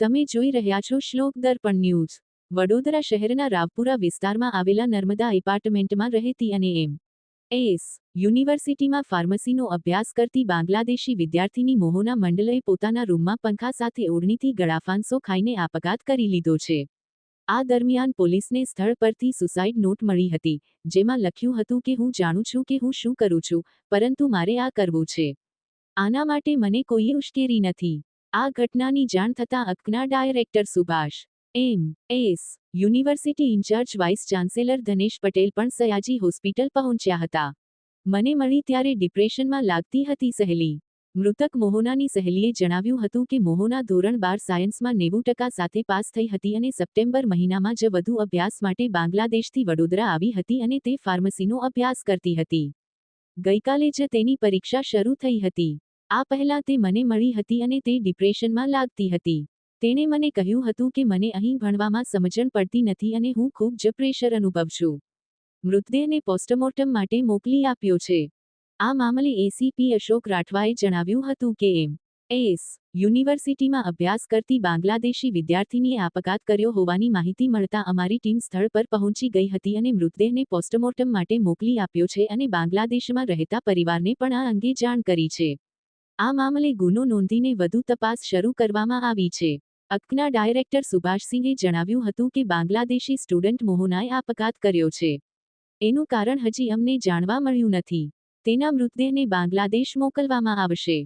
તમે જોઈ રહ્યા છો શ્લોક દર્પણ ન્યૂઝ. વડોદરા શહેરના રાવપુરા વિસ્તારમાં આવેલા નર્મદા એપાર્ટમેન્ટમાં રહેતી અને એમ. એસ. યુનિવર્સિટીમાં ફાર્મસીનો અભ્યાસ કરતી બાંગ્લાદેશી વિદ્યાર્થીની મોહોના મંડલએ પોતાના રૂમમાં પંખા સાથે ઓઢણીથી ગળાફાંસો ખાઈને આપઘાત કરી લીધો છે. આ દરમિયાન પોલીસને સ્થળ પરથી સુસાઇડ નોટ મળી હતી, જેમાં લખ્યું હતું કે હું જાણું છું કે હું શું કરું છું, પરંતુ મારે આ કરવું છે. આના માટે મને કોઈએ ઉશ્કેરી નથી. આ ઘટનાની જાણ થતાં અકના director Subhash, M, S, university incharge vice chancellor Dhanesh Patel પણ સયાજી હોસ્પિટલ પહોંચ્યા હતા. મને મળી ત્યારે ડિપ્રેશનમાં લાગતી હતી સહેલી. મૃતક મોહનાની સહેલીએ જણાવ્યું હતું કે મોહના ધોરણ બાર સાયન્સમાં નેવું ટકા સાથે પાસ થઈ હતી અને સપ્ટેમ્બર મહિનામાં જ વધુ અભ્યાસ માટે બાંગ્લાદેશથી વડોદરા આવી હતી અને તે ફાર્મસીનો અભ્યાસ કરતી હતી. ગઈકાલે જ તેની પરીક્ષા શરૂ થઈ હતી. આ પહેલાં તે મને મળી હતી અને તે ડિપ્રેશનમાં લાગતી હતી. તેણે મને કહ્યું હતું કે મને અહીં ભણવામાં સમજણ પડતી નથી અને હું ખૂબ જ પ્રેશર અનુભવ છું. મૃતદેહને પોસ્ટમોર્ટમ માટે મોકલી આપ્યો છે. આ મામલે એસીપી અશોક રાઠવાએ જણાવ્યું હતું કે એમ. એસ. યુનિવર્સિટીમાં અભ્યાસ કરતી બાંગ્લાદેશી વિદ્યાર્થીનીએ આપઘાત કર્યો હોવાની માહિતી મળતા અમારી ટીમ સ્થળ પર પહોંચી ગઈ હતી અને મૃતદેહને પોસ્ટમોર્ટમ માટે મોકલી આપ્યો છે અને બાંગ્લાદેશમાં રહેતા પરિવારને પણ આ અંગે જાણ કરી છે. આ મામલે ગુનો નોંધીને વધુ તપાસ શરૂ કરવામાં આવી છે. અકના ડાયરેક્ટર સુભાષસિંહે જણાવ્યું હતું કે બાંગ્લાદેશી સ્ટુડન્ટ મોહનાએ આપઘાત કર્યો છે. એનું કારણ હજી અમને જાણવા મળ્યું નથી. તેના મૃતદેહને બાંગ્લાદેશ મોકલવામાં આવશે.